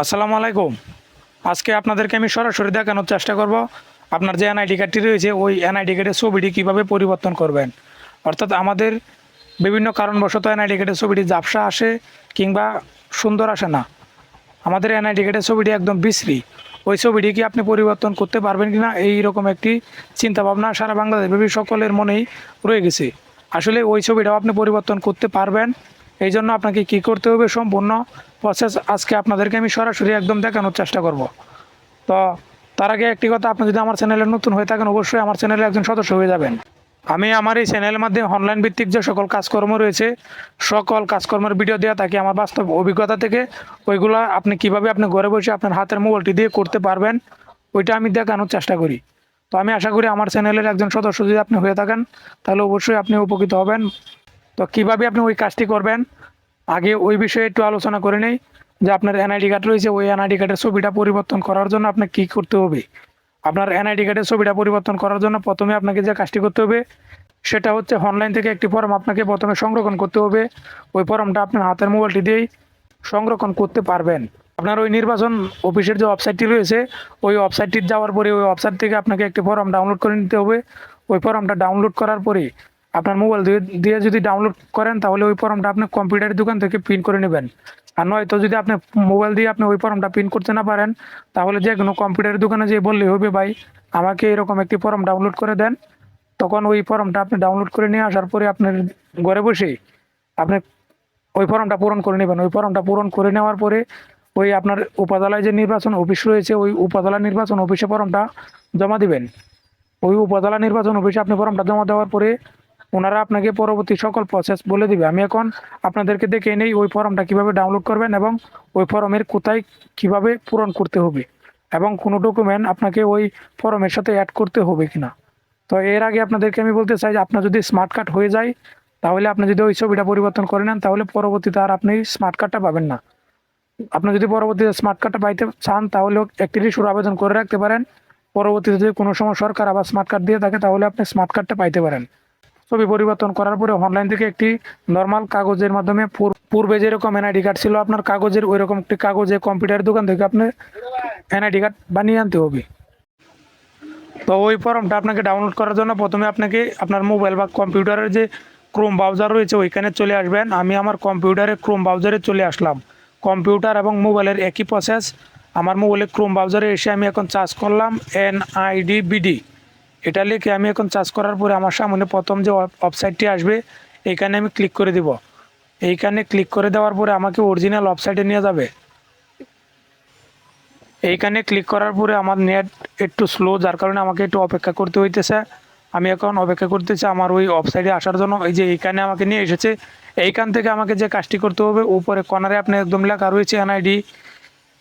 আসসালামু আলাইকুম। আজকে আপনাদেরকে আমি সরাসরি দেখানোর চেষ্টা করব আপনার যে এনআইডি কার্ডটি রয়েছে, ওই এনআইডি কার্ডের ছবিটি কীভাবে পরিবর্তন করবেন। অর্থাৎ আমাদের বিভিন্ন কারণবশত এনআইডি কার্ডের ছবিটি ঝাপসা আসে কিংবা সুন্দর আসে না। আমাদের এনআইডি কার্ডের ছবিটি একদম বিশ্রী। ওই ছবিটি কি আপনি পরিবর্তন করতে পারবেন কি না এই রকম একটি চিন্তাভাবনা সারা বাংলাদেশ সকলের মনেই রয়ে গেছে। আসলে ওই ছবিটাও আপনি পরিবর্তন করতে পারবেন। এই জন্য আপনাকে কি করতে হবে সম্পূর্ণ প্রসেস আজকে আপনাদেরকে আমি সরাসরি একদম দেখানোর চেষ্টা করব। তো তার আগে একটি কথা, আপনি যদি আমার চ্যানেলে নতুন হয়ে থাকেন, অবশ্যই আমার চ্যানেলে একজন সদস্য হয়ে যাবেন। আমি আমার এই চ্যানেলের মাধ্যমে অনলাইন ভিত্তিক যে সকল কাজকর্ম রয়েছে, সকল কাজকর্মের ভিডিও দেওয়া থাকি আমার বাস্তব অভিজ্ঞতা থেকে ওইগুলো আপনি কীভাবে আপনি ঘরে বসে আপনার হাতের মোবাইলটি দিয়ে করতে পারবেন, ওইটা আমি দেখানোর চেষ্টা করি। তো আমি আশা করি আমার চ্যানেলের একজন সদস্য যদি আপনি হয়ে থাকেন, তাহলে অবশ্যই আপনি উপকৃত হবেন। তো কীভাবে আপনি ওই কাজটি করবেন? আগে ওই বিষয়ে একটু আলোচনা করে নেই। যে আপনার এনআইডি কার্ড রয়েছে, ওই এনআইডি কার্ডের ছবিটা পরিবর্তন করার জন্য আপনাকে কী করতে হবে? আপনার এনআইডি কার্ডের ছবিটা পরিবর্তন করার জন্য প্রথমে আপনাকে যে কাজটি করতে হবে, সেটা হচ্ছে অনলাইন থেকে একটি ফর্ম আপনাকে প্রথমে সংরক্ষণ করতে হবে। ওই ফর্মটা আপনার হাতের মোবাইলটি দিয়েই সংরক্ষণ করতে পারবেন। আপনার ওই নির্বাচন অফিসের যে ওয়েবসাইটটি রয়েছে, ওই ওয়েবসাইটটি যাওয়ার পরে ওই ওয়েবসাইট থেকে আপনাকে একটি ফর্ম ডাউনলোড করে নিতে হবে। ওই ফর্মটা ডাউনলোড করার পরে আপনার মোবাইল দিয়ে যদি ডাউনলোড করেন, তাহলে ওই ফর্মটা আপনি কম্পিউটারের দোকান থেকে প্রিন্ট করে নেবেন। আর নয়তো যদি আপনি মোবাইল দিয়ে আপনি ওই ফর্মটা প্রিন্ট করতে না পারেন, তাহলে যে কোনো কম্পিউটারের দোকানে যেয়ে বললেই হবে, ভাই, আমাকে এরকম একটি ফর্ম ডাউনলোড করে দেন। তখন ওই ফর্মটা আপনি ডাউনলোড করে নিয়ে আসার পরে আপনার ঘরে বসে আপনি ওই ফর্মটা পূরণ করে নেবেন। ওই ফর্মটা পূরণ করে নেওয়ার পরে ওই আপনার উপজেলায় যে নির্বাচন অফিস রয়েছে, ওই উপজেলা নির্বাচন অফিসে ফর্মটা জমা দিবেন। ওই উপজেলা নির্বাচন অফিসে আপনি ফর্মটা জমা দেওয়ার পরে ওনারা আপনাকে পরবর্তী সকল প্রসেস বলে দিবে। আমি এখন আপনাদেরকে দেখে নেই ওই ফর্মটা কীভাবে ডাউনলোড করবেন এবং ওই ফর্মের কোথায় কীভাবে পূরণ করতে হবে এবং কোনো ডকুমেন্ট আপনাকে ওই ফর্মের সাথে অ্যাড করতে হবে কিনা। তো এর আগে আপনাদেরকে আমি বলতে চাই যে আপনার যদি স্মার্ট কার্ড হয়ে যায়, তাহলে আপনি যদি ওই ছবিটা পরিবর্তন করে নেন, তাহলে পরবর্তীতে আর আপনি স্মার্ট কার্ডটা পাবেন না। আপনি যদি পরবর্তীতে স্মার্ট কার্ডটা পাইতে চান, তাহলে একটি রিসুর আবেদন করে রাখতে পারেন। পরবর্তীতে যদি কোনো সময় সরকার আবার স্মার্ট কার্ড দিয়ে থাকে, তাহলে আপনি স্মার্ট কার্ডটা পাইতে পারেন। ছবি পরিবর্তন করার পরে অনলাইন থেকে একটি নর্মাল কাগজের মাধ্যমে পূর- পূর্বে যেরকম এনআইডি কার্ড ছিল, আপনার কাগজের ওই রকম একটি কাগজে কম্পিউটারের দোকান থেকে আপনি এনআইডি কার্ড বানিয়ে আনতে হবে। তো ওই ফর্মটা আপনাকে ডাউনলোড করার জন্য প্রথমে আপনাকে আপনার মোবাইল বা কম্পিউটারের যে ক্রোম ব্রাউজার রয়েছে, ওইখানে চলে আসবেন। আমি আমার কম্পিউটারে ক্রোম ব্রাউজারে চলে আসলাম। কম্পিউটার এবং মোবাইলের একই প্রসেস আমার মোবাইলে ক্রোম ব্রাউজারে এসে আমি এখন চার্জ করলাম এন আইডি বিডি এটা লিখে আমি এখন চার্জ করার পরে আমার সামনে প্রথম যে ওয়েবসাইটটি আসবে, এইখানে আমি ক্লিক করে দিব। এইখানে ক্লিক করে দেওয়ার পরে আমাকে অরিজিনাল ওয়েবসাইটে নিয়ে যাবে। এইখানে ক্লিক করার পরে আমার নেট একটু স্লো যার কারণে আমাকে একটু অপেক্ষা করতে হইতেছে। আমি এখন অপেক্ষা করতেছি আমার ওই ওয়েবসাইটে আসার জন্য। এই যে এইখানে আমাকে নিয়ে এসেছে, এইখান থেকে আমাকে যে কাজটি করতে হবে, উপরে কর্নারে আপনি একদম লেখা রয়েছে এনআইডি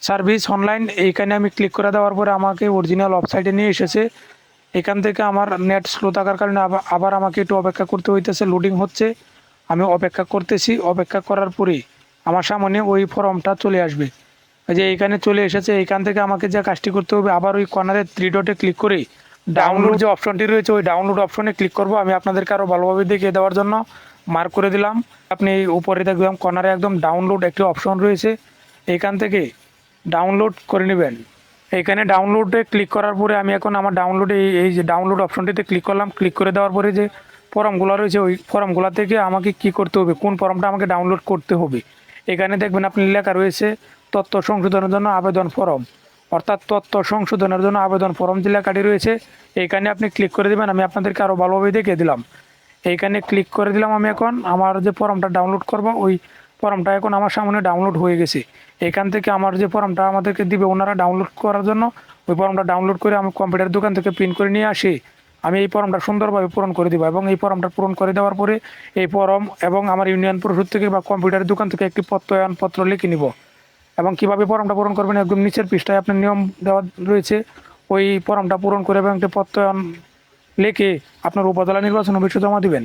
সার্ভিস অনলাইন এইখানে আমি ক্লিক করে দেওয়ার পরে আমাকে অরিজিনাল ওয়েবসাইটে নিয়ে এসেছে। এখান থেকে আমার নেট স্লো থাকার কারণে আবার আবার আমাকে একটু অপেক্ষা করতে হইতেছে লোডিং হচ্ছে। আমি অপেক্ষা করতেছি অপেক্ষা করার পরে আমার সামনে ওই ফর্মটা চলে আসবে। এই যে এইখানে চলে এসেছে এইখান থেকে আমাকে যে কাজটি করতে হবে আবার ওই কর্নারে থ্রি ডটে ক্লিক করে ডাউনলোড যে অপশনটি রয়েছে ওই ডাউনলোড অপশনে ক্লিক করব। আমি আপনাদেরকে আরও ভালোভাবে দেখিয়ে দেওয়ার জন্য মার্ক করে দিলাম। আপনি এই উপরে দেখবেন কর্নারে একদম ডাউনলোড একটি অপশন রয়েছে। এইখান থেকে ডাউনলোড করে নেবেন। এখানে ডাউনলোডে ক্লিক করার পরে আমি এখন আমার ডাউনলোডে এই যে ডাউনলোড অপশনটিতে ক্লিক করলাম ক্লিক করে দেওয়ার পরে যে ফর্মগুলো রয়েছে, ওই ফর্মগুলো থেকে আমাকে কি করতে হবে? কোন ফর্মটা আমাকে ডাউনলোড করতে হবে? এখানে দেখবেন আপনি লেখা রয়েছে, তথ্য সংশোধনের জন্য আবেদন ফর্ম। অর্থাৎ তথ্য সংশোধনের জন্য আবেদন ফর্ম যে লেখাটি রয়েছে এইখানে আপনি ক্লিক করে দেবেন, আমি আপনাদেরকে আরও ভালোভাবে দেখিয়ে দিলাম। এইখানে ক্লিক করে দিলাম আমি এখন, আমার যে ফর্মটা ডাউনলোড করব, ওই ফর্মটা এখন আমার সামনে ডাউনলোড হয়ে গেছে। এখান থেকে আমার যে ফর্মটা আমাদেরকে দিবে ওনারা ডাউনলোড করার জন্য, ওই ফর্মটা ডাউনলোড করে আমি কম্পিউটার দোকান থেকে প্রিন্ট করে নিয়ে আসি। আমি এই ফর্মটা সুন্দরভাবে পূরণ করে দেবো এবং এই ফর্মটা পূরণ করে দেওয়ার পরে এই ফর্ম এবং আমার ইউনিয়ন পরিষদ থেকে বা কম্পিউটারের দোকান থেকে একটি প্রত্যয়নপত্র লিখে নিব। এবং কীভাবে ফর্মটা পূরণ করবেন একদম নিচের পৃষ্ঠায় আপনার নিয়ম দেওয়া রয়েছে। ওই ফর্মটা পূরণ করে এবং একটি প্রত্যয়ন লিখে আপনার উপজেলা নির্বাচন অফিসে জমা দিবেন।